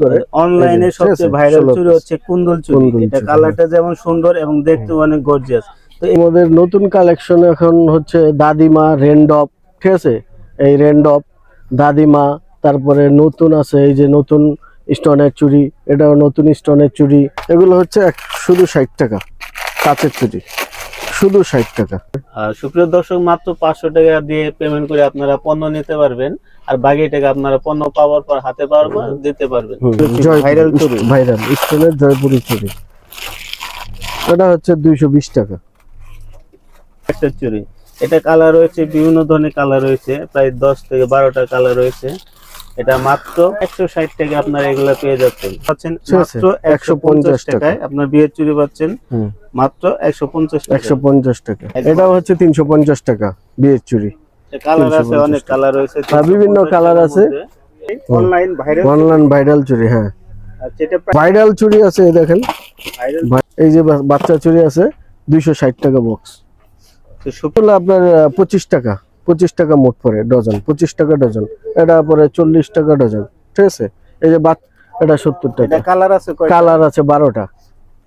করে। অনলাইনে সবচেয়ে ভাইরাল piece। হচ্ছে কুন্দল চুড়ি এটা কালারটা যেমন সুন্দর এবং দেখতে অনেক গর্জিয়াস তো আমাদের নতুন কালেকশন এখন হচ্ছে দাদিমা রেন্ডপ ঠিক আছে? এই রেন্ডপ দাদিমা তারপরে নতুন আছে এই যে নতুন স্টোনের চুড়ি এটাও নতুন স্টোনের চুড়ি এগুলো হচ্ছে এক- শুধু ষাট টাকা কাঁচের চুড়ি শুধু ষাট টাকা। সুপ্রিয় দর্শক মাত্র পাঁচশো টাকা দিয়ে পেমেন্ট করে আপনারা পণ্য নিতে পারবেন। আর বাকি টাকা আপনারা পণ্য পাওয়ার পর হাতে পাওয়ার পর দিতে পারবেন। ভাইরাল চুড়ি ভাইরাল স্টোনের জয়পুরি চুরি। এটা হচ্ছে দুইশো বিশ টাকা। একটা চুড়ি এটা কালার রয়েছে বিভিন্ন ধরনের কালার রয়েছে প্রায় দশ থেকে বারোটা কালার রয়েছে। এটা মাত্র একশো ষাট টাকা আপনার এগুলো পেয়ে যাচ্ছেন। পাচ্ছেন মাত্র একশো পঞ্চাশ টাকায় আপনার বিয়ের চুরি পাচ্ছেন মাত্র একশো পঞ্চাশ একশো পঞ্চাশ টাকা। এটাও হচ্ছে তিনশো পঞ্চাশ টাকা বিয়ের চুরি কালার আছে অনেক কালার রয়েছে বিভিন্ন colour আছে। অনলাইন ভাইরাল অনলাইন ভাইরাল চুড়ি হ্যাঁ। ভাইরাল চুড়ি আছে এই দেখেন। এই যে বাচ্চা চুড়ি আছে দুইশো ষাট টাকা বক্স আপনার পঁচিশ টাকা। পঁচিশ টাকা মোট পরে ডজন পঁচিশ টাকা ডজন। এটা পরে চল্লিশ টাকা ডজন ঠিক আছে? এই যে বাচ- এটা সত্তর টাকা। কালার আছে কালার আছে বারোটা।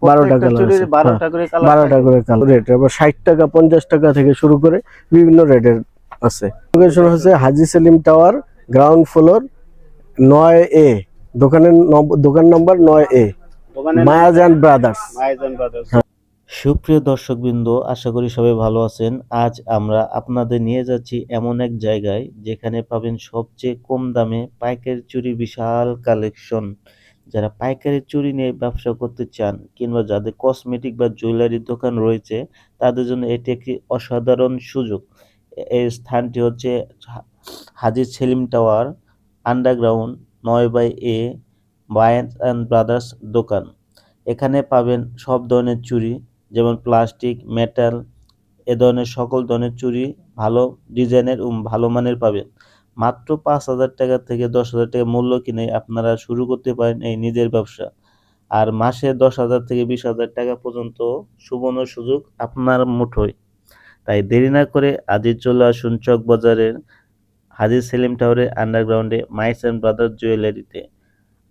বারোটা প্রত্যেকটা কালার আছে। বারোটা করে কালার বারোটা করে রেট ষাট টাকা পঞ্চাশ টাকা থেকে শুরু করে বিভিন্ন রেটের আছে। লোকেশন হচ্ছে Haji Selim tower ground floor নয় এ। দোকানের দোকান নম্বর নয় এ। মায়াজান ব্রাদার্স। ব্রাদার্স। সুপ্রিয় দর্শকবৃন্দ, আশা করি সবাই ভালো আছেন। আজ আমরা আপনাদের নিয়ে যাচ্ছি এমন এক জায়গায় যেখানে পাবেন সবচেয়ে কম দামে পাইকারি চুরি বিশাল কালেকশন। যারা পাইকারি চুরি নিয়ে ব্যবসা করতে চান কিংবা যাদের কসমেটিক বা জুয়েলারির দোকান রয়েছে, তাদের জন্য এটি একটি অসাধারণ সুযোগ। এই স্থানটি হচ্ছে হাজির সেলিম টাওয়ার, আন্ডারগ্রাউন্ড, নয় by A Bayan and brothers দোকান। এখানে পাবেন সব ধরনের চুড়ি যেমন প্লাস্টিক, মেটাল, এ ধরনের সকল ধরনের চুড়ি ভালো ডিজাইনের ও ভালো মানের পাবেন। মাত্র পাঁচ হাজার টাকা থেকে দশ হাজার টাকা মূল্য কিনে আপনারা শুরু করতে পারেন এই নিজের ব্যবসা। আর মাসে দশ হাজার থেকে বিশ হাজার টাকা পর্যন্ত সুবর্ণ সুযোগ আপনার মুঠোয়। তাই দেরি না করে আজই চলে আসুন চক বাজারের হাজির সেলিম টাওয়ারের আন্ডারগ্রাউন্ডে মাইস অ্যান্ড ব্রাদার জুয়েলারিতে।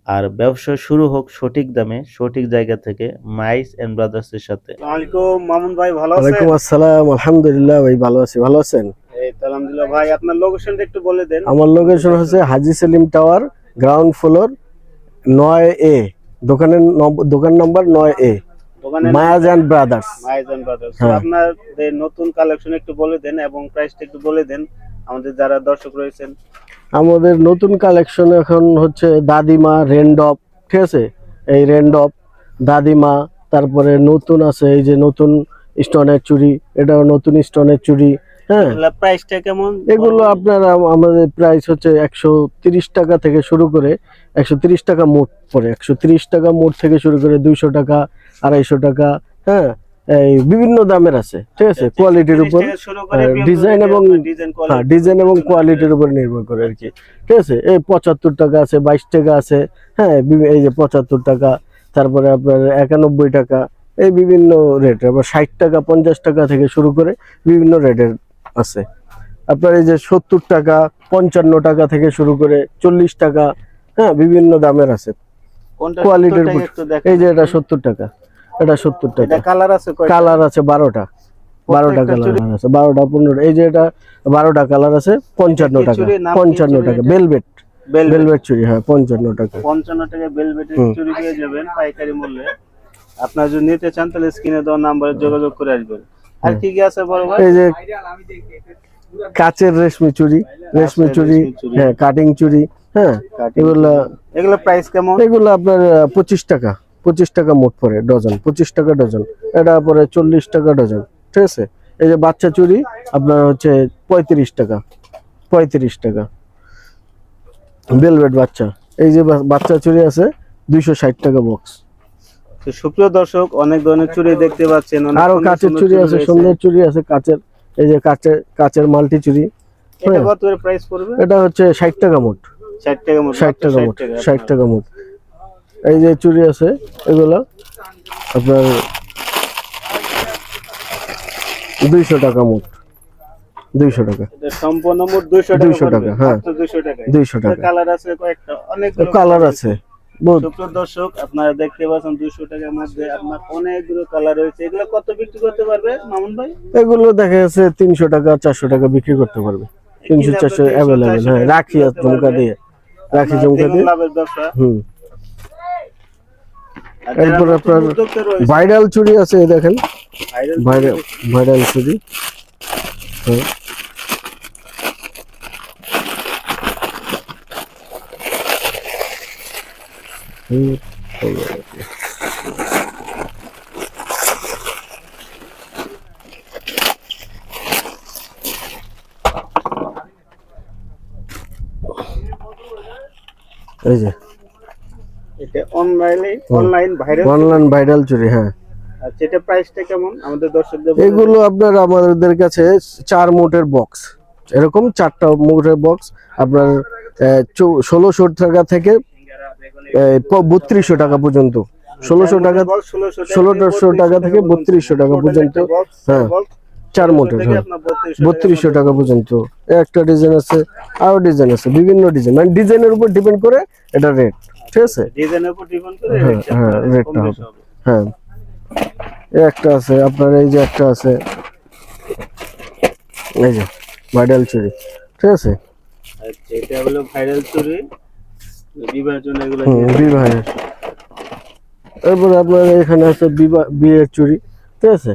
আর ব্যবসা শুরু হোক সঠিক দামে সঠিক জায়গা থেকে মাইস অ্যান্ড ব্রাদার্সের সাথে। আলাইকুম মামুন ভাই ভালো আছেন? ওয়ালাইকুম আসসালাম আলহামদুলিল্লাহ ভাই ভালো আছি। ভালো আছেন? এই তো আলহামদুলিল্লাহ ভাই আপনার লোকেশনটা একটু বলে দেন। আমার লোকেশন হচ্ছে Haji Selim tower ground floor নয় এ দোকানের দোকান নম্বর নয় এ দোকানে মায়াজান ব্রাদার্স। মাইজন ব্রাদার্স। হ্যাঁ। আপনাদের নতুন কালেকশন একটু বলে দেন এবং প্রাইসটা একটু বলে দেন। আমাদের যারা দর্শক রয়েছেন আমাদের নতুন কালেকশন এখন হচ্ছে দাদিমা রেন্ডপ ঠিক আছে? এই রেন্ডপ দাদিমা তারপরে নতুন আছে এই যে নতুন স্টোনের চুড়ি এটাও নতুন স্টোনের চুড়ি হ্যাঁ? প্রাইসটা কেমন? এগুলো আপনার আমাদের প্রাইস হচ্ছে একশো তিরিশ টাকা থেকে শুরু করে একশো তিরিশ টাকা মোট পড়ে একশো তিরিশ টাকা মোট থেকে শুরু করে দুইশো টাকা আড়াইশো টাকা হ্যাঁ? এই বিভিন্ন দামের আছে ঠিক আছে? কোয়ালিটির উপর ডিজাইন এবং- হ্যাঁ ডিজাইন এবং কোয়ালিটির উপর নির্ভর করে আর কি ঠিক আছে? এই পঁচাত্তর টাকা আছে বাইশ টাকা আছে হ্যাঁ এই যে পঁচাত্তর টাকা তারপরে আপনার একানব্বই টাকা এই বিভিন্ন রেট আবার ষাট টাকা পঞ্চাশ টাকা থেকে শুরু করে বিভিন্ন রেটের আছে। আপনার এই যে সত্তর টাকা পঞ্চান্ন টাকা থেকে শুরু করে চল্লিশ টাকা হ্যাঁ বিভিন্ন দামের আছে। কোয়ালিটির এই যে এটা সত্তর টাকা। এটা সত্তর টাকা। কালার আছে কালার আছে বারোটা। বারোটা কালার আছে। বারোটা পনেরো এই যে এটা বারোটা কালার আছে পঞ্চান্ন টাকা। পঞ্চান্ন টাকা। Velvet। বেলভেট চুড়ি হ্যাঁ পঞ্চান্ন টাকা। পঞ্চান্ন টাকা হুম। চুরি পেয়ে যাবেন পাইকারি মূল্যে। আপনার যদি নিতে চান তাহলে স্ক্রিনে দেওয়া নাম্বারে যোগাযোগ করে আসবেন। আর কি কি আছে বড় ভাই? এই যে কাচের রেশমি চুড়ি রেশমি চুড়ি। হ্যাঁ কাটিং চুড়ি হ্যাঁ। এগুলা এগুলো প্রাইস কেমন? এগুলো আপনার পঁচিশ টাকা। পঁচিশ টাকা মোট পরে ডজন পঁচিশ টাকা ডজন এটা পরে চল্লিশ টাকা ডজন ঠিক আছে? এই যে বাচ্চা চুড়ি আপনার হচ্ছে পঁয়ত্রিশ টাকা পঁয়ত্রিশ টাকা। বেলভেট বাচ্চা এই যে বাচ্চা চুরি আছে দুইশো ষাট টাকা বক্স তো সুপ্রিয় দর্শক অনেক ধরনের চুড়ি দেখতে পাচ্ছেন আরও কাচের চুড়ি আছে সুন্দর চুড়ি আছে কাচের এই যে কাচের কাচের মাল্টি চুড়ি এটা হ্যাঁ। হচ্ছে ষাট টাকা মোট। 60 টাকা মতো ষাট টাকা মোট ষাট টাকা মোট। এই যে চুরি আছে এগুলো আপনার দুইশো টাকা মোট। দুইশো টাকা। সম্পূর্ণ মোট 200 টাকা 200 টাকা, হ্যাঁ। 200 টাকা 200 টাকা। কালার আছে কয়েকটা। অনেক কালার আছে। দর্শক আপনারা দেখতে পাচ্ছেন দুইশো টাকার মধ্যে আপনার অনেকগুলো কালার রয়েছে। এগুলো কত বিক্রি করতে পারবে মামুন ভাই? এগুলো দেখা যাচ্ছে তিনশো টাকা চারশো টাকা বিক্রি করতে পারবে। তিনশো চারশো অ্যাভেলেবেল হ্যাঁ রাখি পারবেন। দিয়ে। রাখি দ্বিগুণ দিয়ে। হুম। এরপর আপনার ভাইরাল চুড়ি আছে এই দেখেন। ভাইরাল ভাইরাল চুড়ি হ্যাঁ। এই যে। অনলাইনে অনলাইন ভাইরাল অনলাইন ভাইরাল চুড়ি হ্যাঁ। আচ্ছা এটা প্রাইসটা কেমন? আমাদের দর্শকদের এগুলো আপনার আমাদের কাছে চার মোটের বক্স এরকম চারটা মোটের বক্স আপনার ষোলোশো টাকা থেকে বত্রিশশো টাকা পর্যন্ত। ষোলোশো টাকা ষোলোশো টাকা থেকে বত্রিশশো টাকা পর্যন্ত। হ্যাঁ। চার মোটের হ্যাঁ। বত্রিশশো টাকা পর্যন্ত। একটা ডিজাইন আছে আরও ডিজাইন আছে বিভিন্ন ডিজাইন মানে ডিজাইনের উপর ডিপেন্ড করে এটা রেট ঠিক আছে? ডিজাইনের উপর ডিপেন্ড করে হ্যাঁ, রেটটা হ্যাঁ, হবে। হ্যাঁ। একটা আছে আপনার এই যে একটা আছে। এই যে ভাইডাল চুরি ঠিক আছে? আচ্ছা এটা হলো ভাইরাল চুরি বিবাহের জন্য এগুলো বিবাহের। এরপরে আপনার এখানে আছে বিবাহ বিয়ের চুরি ঠিক আছে?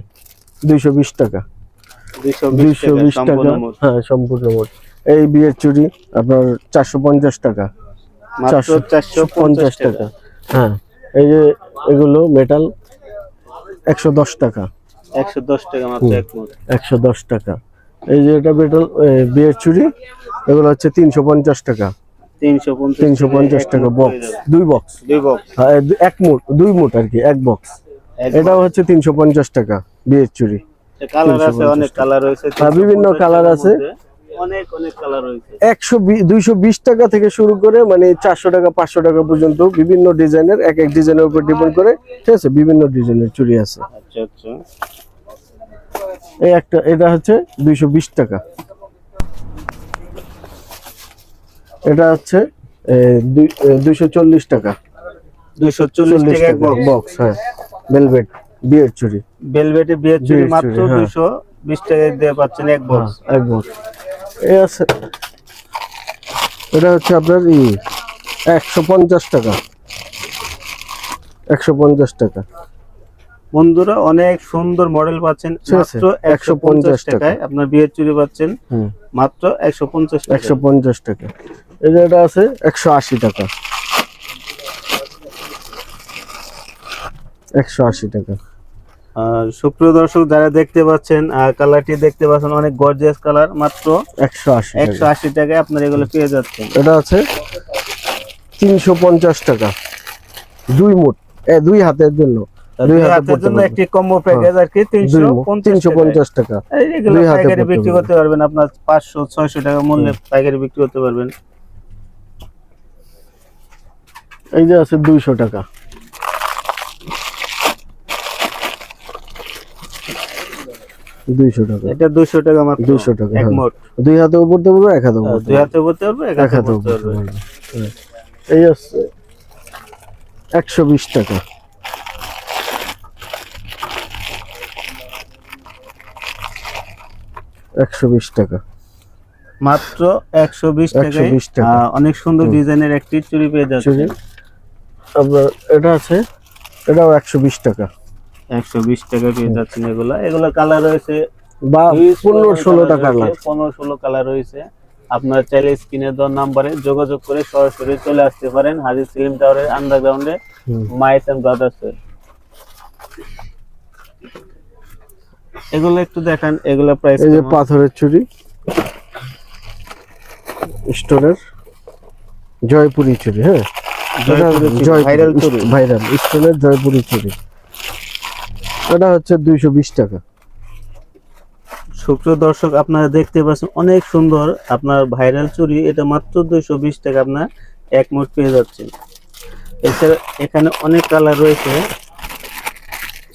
দুইশো বিশ টাকা। দুইশো দুইশো বিশ টাকা। হ্যাঁ সম্পূর্ণ মোট। এই বিয়ের চুরি আপনার চারশো পঞ্চাশ টাকা। মাত্র চারশো পঞ্চাশ টাকা। হ্যাঁ এই যে এগুলো মেটাল একশো দশ টাকা। একশো দশ টাকা মাত্র এক মুঠ। একশো দশ টাকা। এই যে এটা মেটাল বিয়ের চুরি এগুলো হচ্ছে তিনশো পঞ্চাশ টাকা। তিনশো পঞ্চাশ তিনশো পঞ্চাশ টাকা বক্স দুই বক্স দুই বক্স এক মুট দুই মুট আর কি এক বক্স এটাও হচ্ছে তিনশো পঞ্চাশ টাকা বিয়ের চুরি কালার আছে অনেক কালার রয়েছে হ্যাঁ, বিভিন্ন কালার আছে। মধ্যে অনেক অনেক কালার রয়েছে। একশো দুইশো বিশ টাকা থেকে শুরু করে মানে চারশো টাকা পাঁচশো টাকা পর্যন্ত বিভিন্ন ডিজাইনের এক এক ডিজাইনের উপর ডিপেন্ড করে ঠিক আছে? বিভিন্ন ডিজাইনের চুড়ি আছে। আচ্ছা আচ্ছা। এই একটা এটা হচ্ছে দুইশো বিশ টাকা। এটা হচ্ছে দুইশো চল্লিশ টাকা। দুইশো চল্লিশ টাকা এক বক্স হ্যাঁ। ভেলভেট বিয়ের চুড়ি। বেলভেটে বিয়ের মাত্র চুড়ি, হ্যাঁ। দুইশো বিশ টাকা দিয়ে পাচ্ছেন এক বক্স হ্যাঁ, এক বক্স আছে। এটা হচ্ছে আপনার ই একশো পঞ্চাশ টাকা। একশো পঞ্চাশ টাকা। বন্ধুরা অনেক সুন্দর মডেল পাচ্ছেন। মাত্র একশো পঞ্চাশ টাকায় আপনার বিয়ের চুরি পাচ্ছেন। মাত্র একশো পঞ্চাশ একশো পঞ্চাশ টাকা। এটা আছে একশো আশি টাকা। একশো আশি টাকা। সুপ্রিয় দর্শক যারা দেখতে পাচ্ছেন কালারটি দেখতে পাচ্ছেন অনেক গর্জিয়াস কালার মাত্র একশো আশি একশো আশি টাকায় আপনার এগুলো পেয়ে যাচ্ছেন। এটা আছে তিনশো পঞ্চাশ টাকা। দুই মুট দুই হাতের জন্য। দুই হাতের জন্য একটি কম্বো প্যাকেজ আর কি পঞ্চাশ তিনশো পঞ্চাশ টাকা। দুই হাতে বিক্রি করতে পারবেন আপনার পাঁচশো ছয়শো টাকা মূল্যে পাইকারি বিক্রি করতে পারবেন। এই যে আছে দুইশো টাকা। টাকা। এটা টাকা মাত্র। 200 টাকা, এক হ্যাঁ। মোট দুই হাতে পারব এক হাতে দুই হাতে এক হাতে হ্যাঁ। এই একশো বিশ টাকা। একশো বিশ টাকা। মাত্র একশো বিশ 120 টাকায়। অনেক সুন্দর ডিজাইনের একটি চুড়ি পেয়ে যাচ্ছে আপনার এটা আছে এটাও একশো বিশ টাকা। একশো বিশ টাকা পেয়ে যাচ্ছেন এগুলা এগুলো কালার রয়েছে বা পনেরো ষোলো টাকার লাগ পনেরো ষোলো কালার রয়েছে। আপনার চাইলে স্ক্রিনে দেওয়ার নাম্বারে যোগাযোগ করে সরাসরি চলে আসতে পারেন হাজির সিলিম টাওয়ারের আন্ডারগ্রাউন্ডে। মাইস এন্ড ব্রাদার্স এগুলো একটু দেখান এগুলো প্রাইস এই যে পাথরের চুড়ি স্টোনের জয়পুরি চুড়ি হ্যাঁ? ভাইরাল চুড়ি। ভাইরাল স্টোনের জয়পুরি চুড়ি। এটা হচ্ছে দুইশো বিশ টাকা। সুপ্রিয় দর্শক, আপনারা দেখতে পাচ্ছেন অনেক সুন্দর আপনার ভাইরাল চুরি। এটা মাত্র দুইশো বিশ টাকা আপনার এক পেয়ে যাচ্ছেন। এছাড়া এখানে অনেক কালার রয়েছে।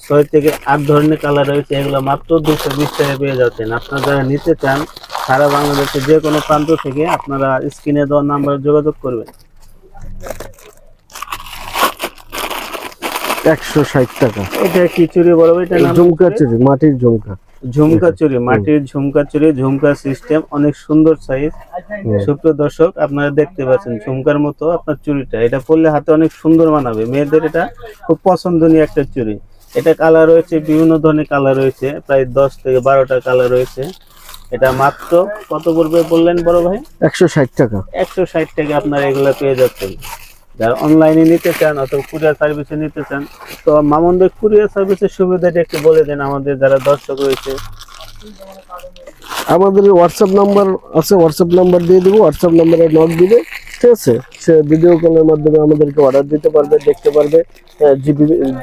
ছয় থেকে আট ধরনের কালার রয়েছে। এগুলো মাত্র দুশো বিশ টাকা পেয়ে যাচ্ছেন। আপনারা যারা নিতে চান, সারা বাংলাদেশে যে কোনো প্রান্ত থেকে আপনারা স্ক্রিনে দেওয়ার নাম্বার যোগাযোগ করবেন। একশো ষাট টাকা। এটা কি চুরি বড় ভাই? এটা ঝুমকা চুরি মাটির ঝুমকা। ঝুমকা চুরি মাটির ঝুমকা চুরি ঝুমকা সিস্টেম অনেক সুন্দর সাইজ সুপ্রিয় দর্শক আপনারা দেখতে পাচ্ছেন ঝুমকার মতো আপনার চুরিটা। এটা পরলে হাতে অনেক সুন্দর মানাবে। মেয়েদের এটা খুব পছন্দনীয় একটা চুরি। এটা কালার রয়েছে বিভিন্ন ধরনের কালার রয়েছে। প্রায় দশ থেকে বারোটা কালার রয়েছে। এটা মাত্র কত পড়বে বললেন বড় ভাই? একশো ষাট টাকা। একশো ষাট টাকা আপনারা এগুলো পেয়ে যাচ্ছেন। যারা অনলাইনে নিতে চান অথবা কুরিয়ার সার্ভিসে নিতে চান তো মামুন ভাই কুরিয়ার সার্ভিসের সুবিধাটা একটু বলে দেন আমাদের যারা দর্শক রয়েছে। আমাদের হোয়াটসঅ্যাপ নাম্বার আছে হোয়াটসঅ্যাপ নাম্বার দিয়ে দিব হোয়াটসঅ্যাপ নাম্বারে নক দিবে ঠিক আছে? সে ভিডিও কলের মাধ্যমে আমাদেরকে অর্ডার দিতে পারবে দেখতে পারবে হ্যাঁ,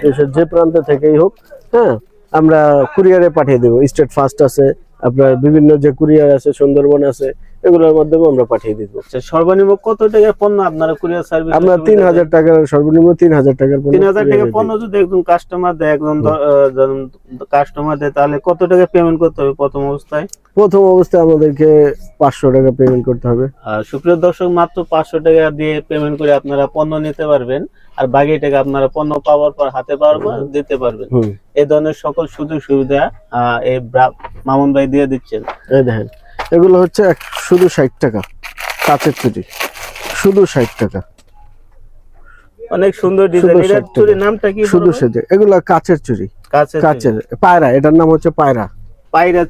দেশের যে প্রান্ত থেকেই হোক হ্যাঁ আমরা কুরিয়ারে পাঠিয়ে দেবো। স্টেট ফার্স্ট আছে আপনার বিভিন্ন যে কুরিয়ার আছে সুন্দরবন আছে এগুলোর মাধ্যমে আমরা পাঠিয়ে দিব। আচ্ছা, সর্বনিম্ন কত টাকার পণ্য আপনারা কুরিয়ার সার্ভিস আমরা তিন হাজার টাকার সর্বনিম্ন তিন হাজার টাকার তিন হাজার টাকা পণ্য যদি একজন কাস্টমার দেয় একজন কাস্টমার দেয় তাহলে কত টাকা পেমেন্ট করতে হবে প্রথম অবস্থায়? প্রথম অবস্থায় আমাদেরকে পাঁচশো টাকা পেমেন্ট করতে হবে। আর সুপ্রিয় দর্শক মাত্র পাঁচশো টাকা দিয়ে পেমেন্ট করে আপনারা পণ্য নিতে পারবেন। আর বাকি টাকা আপনারা পণ্য পাওয়ার পর হাতে পাওয়ার পর দিতে পারবেন। এই ধরনের সকল সুযোগ সুবিধা এই মামুন ভাই দিয়ে দিচ্ছেন এই দেখেন এগুলো হচ্ছে শুধু ষাট টাকা। কাঁচের চুরি শুধু ষাট টাকা। অনেক সুন্দর ডিজাইন শুধু এটা 60 টাকা। চুরির নামটা কি শুধু বলবেন? এগুলো কাঁচের চুরি। কাঁচের পায়রা এটার নাম হচ্ছে পায়রা।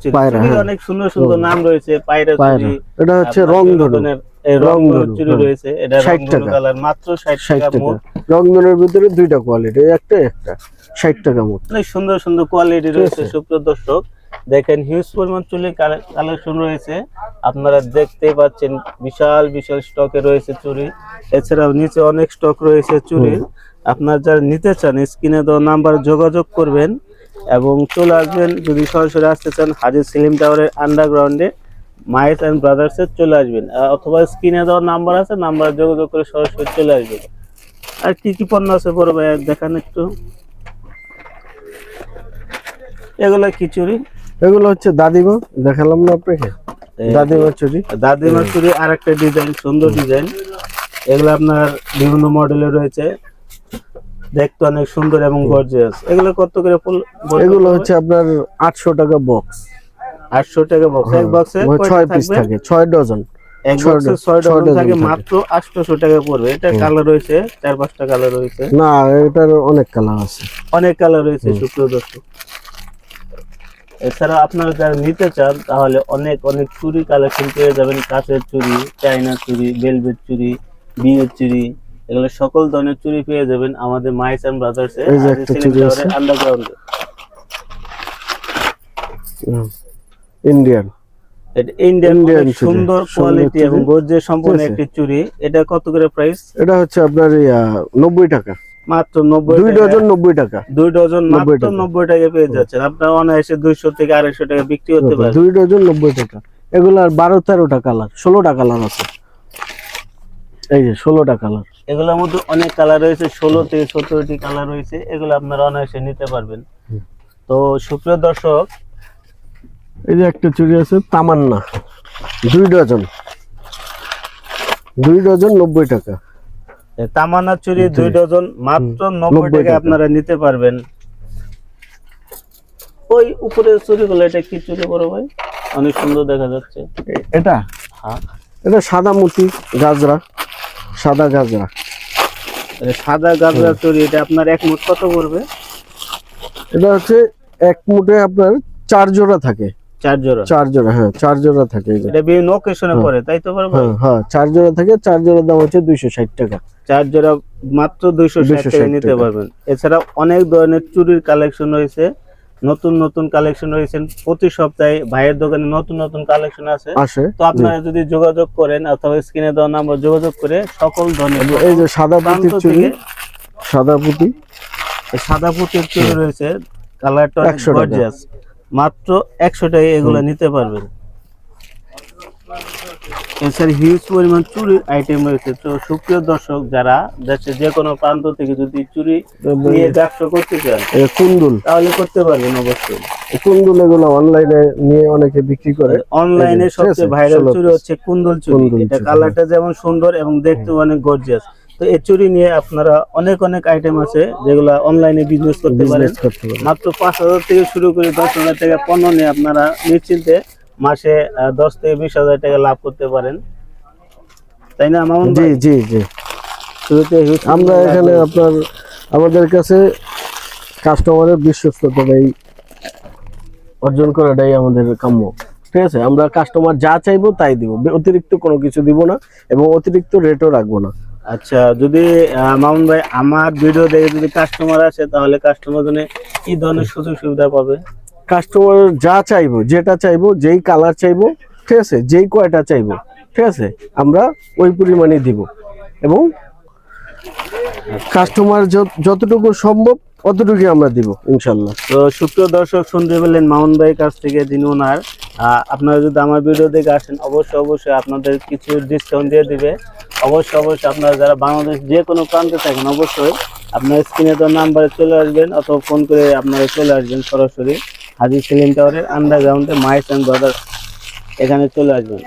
চুরি। হ্যাঁ। অনেক সুন্দর সুন্দর নাম রয়েছে পায়রা চুরি। এটা হচ্ছে রংধনু। চুরি। রয়েছে। এটা 60 টাকা। কালার মাত্র টাকা মোট। ভিতরে দুইটা কোয়ালিটি একটা একটা ষাট টাকা মোট। অনেক সুন্দর সুন্দর কোয়ালিটি রয়েছে। সুপ্রিয় দর্শক। দেখেন হিউজ পরিমাণ চুলের কালেকশন রয়েছে। আপনারা দেখতে পাচ্ছেন বিশাল বিশাল স্টকে রয়েছে চুরি এছাড়াও নিচে অনেক স্টক রয়েছে চুরির আপনার যারা নিতে চান স্ক্রিনে দেওয়া নাম্বার যোগাযোগ করবেন এবং চলে আসবেন। যদি সরাসরি আসতে চান হাজির সেলিম টাওয়ারের আন্ডারগ্রাউন্ডে মাইস অ্যান্ড ব্রাদার্সে চলে আসবেন। অথবা স্ক্রিনে দেওয়া নাম্বার আছে নাম্বার যোগাযোগ করে সরাসরি চলে আসবেন। আর কি কি পণ্য আছে বড় ভাই দেখান একটু। এগুলো চুরি এগুলো হচ্ছে দাদিমা দেখালাম না আপনাকে? দাদিমা চুরি। দাদিমার চুরি আর একটা ডিজাইন সুন্দর ডিজাইন এগুলো আপনার বিভিন্ন মডেলের রয়েছে। দেখতে অনেক সুন্দর এবং গর্জিয়াস এগুলো কত করে ফুল- এগুলো হচ্ছে আপনার আটশো টাকা বক্স আটশো টাকা বক্স এক বক্সে ছয় পিস থাকে ছয় ডজন এক বক্সে ছয় ডজন থাকে। মাত্র আটশোশো টাকা পড়বে। এটা কালার রয়েছে চার পাঁচটা কালার রয়েছে। না এটার অনেক কালার আছে। অনেক কালার রয়েছে সুপ্রিয় দর্শক। এছাড়া আপনারা যারা নিতে চান তাহলে অনেক অনেক চুরি কালেকশন পেয়ে যাবেন। কাঁচের চুরি চাইনা চুরি বেলভেট চুরি বিয়ের চুরি এগুলো সকল ধরনের চুরি পেয়ে যাবেন আমাদের মাইস অ্যান্ড ব্রাদার্স। আন্ডারগ্রাউন্ডে ইন্ডিয়ান ইন্ডিয়ান সুন্দর সুন্দর কোয়ালিটি এবং সম্পূর্ণ একটি চুরি। এটা কত করে প্রাইস এটা হচ্ছে আপনার নব্বই টাকা। মাত্র নব্বই দুই ডজন নব্বই টাকা। দুই ডজন 90 মাত্র নব্বই টাকা পেয়ে যাচ্ছেন। আপনার অনায়াসে দুইশো থেকে আড়াইশো টাকা বিক্রি হতে পারে দুই ডজন নব্বই টাকা। এগুলার বারো তেরোটা কালার ষোলোটা কালার আছে। এই যে ষোলোটা কালার। এগুলোর মধ্যে অনেক কালার রয়েছে ষোলো থেকে সতেরোটি কালার রয়েছে। এগুলো আপনারা অনায়াসে নিতে পারবেন। তো সুপ্রিয় দর্শক এই যে একটা চুড়ি আছে তামান্না। দুই ডজন। দুই ডজন নব্বই টাকা। এই তামান্না চুরি দুই ডজন মাত্র নব্বই 90 টাকা। আপনারা নিতে পারবেন। ওই উপরের চুরিগুলো এটা কি চুরি বড় ভাই? অনেক সুন্দর দেখা যাচ্ছে। এটা? হ্যাঁ। এটা সাদা মুতি গাজরা সাদা গাজরা। সাদা গাজরা চুরি এটা আপনার এক মুঠ কত পড়বে? এটা হচ্ছে এক মুঠে আপনার চার জোড়া থাকে। চার জোড়া? চার জোড়া হ্যাঁ চার জোড়া থাকে এটা বিভিন্ন ওকেশনে পড়ে তাই তো বড় ভাই হ্যাঁ হ্যাঁ চার জোড়া থাকে চার জোড়ার দাম হচ্ছে দুইশো ষাট টাকা। চার জোড়া মাত্র দুইশো 260 টাকা নিতে পারবেন। এছাড়া অনেক ধরনের চুরির কালেকশন রয়েছে নতুন নতুন কালেকশন রয়েছে। প্রতি সপ্তাহে ভাইয়ের দোকানে নতুন নতুন কালেকশন আছে। তো আপনারা যদি যোগাযোগ করেন অথবা স্ক্রিনে দেওয়া নাম্বার যোগাযোগ করে সকল ধরনের এই যে সাদা প্রান্ত পুঁতির সাদা পুঁতি। সাদা পুঁতির চুরি রয়েছে কালারটা অনেক 100 টাকা। গর্জিয়াস মাত্র একশো টাকায় এগুলো নিতে পারবেন। এছাড়া হিউজ পরিমাণ চুরির আইটেম রয়েছে। তো সুপ্রিয় দর্শক যারা দেশের যে কোনো প্রান্ত থেকে যদি চুরি নিয়ে ব্যবসা করতে চান কুন্দুল। তাহলে করতে পারবেন অবশ্যই। কুন্দুল এগুলো অনলাইনে নিয়ে অনেকে বিক্রি করে। অনলাইনে সবচেয়ে ভাইরাল চুরি হচ্ছে কুন্দল চুরি। এটা কালারটা যেমন সুন্দর এবং দেখতে অনেক গর্জিয়াস তো এই চুরি নিয়ে আপনারা অনেক অনেক আইটেম আছে যেগুলো অনলাইনে বিজনেস করতে পারেন। বিজনেস করতে পারেন। মাত্র পাঁচ হাজার থেকে শুরু করে দশ হাজার টাকা পণ্য নিয়ে আপনারা নিশ্চিন্তে মাসে দশ থেকে বিশ হাজার টাকা লাভ করতে পারেন। তাই না মামুন জি জি জি। শুরুতে আমরা এখানে আপনার আমাদের কাছে কাস্টমারের বিশ্বস্ততাটাই অর্জন করাটাই আমাদের কাম্য। ঠিক আছে আমরা কাস্টমার যা চাইব তাই দিব অতিরিক্ত কোনো কিছু দিব না এবং অতিরিক্ত রেটও রাখব না। আচ্ছা যদি মামুন ভাই, আমার ভিডিও দেখে যদি কাস্টমার আসে, তাহলে কাস্টমার জন্য কি ধরনের সুযোগ সুবিধা পাবে? কাস্টমার যা চাইব, যেটা চাইব, যেই কালার চাইব, ঠিক আছে, যেই কয়টা চাইব, ঠিক আছে, আমরা ওই পরিমাণে দিব। এবং কাস্টমার যতটুকু সম্ভব অতটুকুই আমরা দিব, ইনশাল্লাহ। তো সুপ্রিয় দর্শক, শুনতে পেলেন মামুন ভাইয়ের কাছ থেকে যিনি ওনার। আপনারা যদি আমার ভিডিও দেখে আসেন, অবশ্যই অবশ্যই আপনাদের কিছু ডিসকাউন্ট দিয়ে দিবে। অবশ্যই অবশ্যই আপনারা যারা বাংলাদেশ যে কোনো প্রান্তে থাকেন, অবশ্যই আপনার স্ক্রিনে তো নাম্বারে চলে আসবেন, অথবা ফোন করে আপনারা চলে আসবেন সরাসরি হাজি সেলিম টাওয়ারের আন্ডারগ্রাউন্ডে মাইস অ্যান্ড ব্রাদার্স এখানে চলে আসবেন।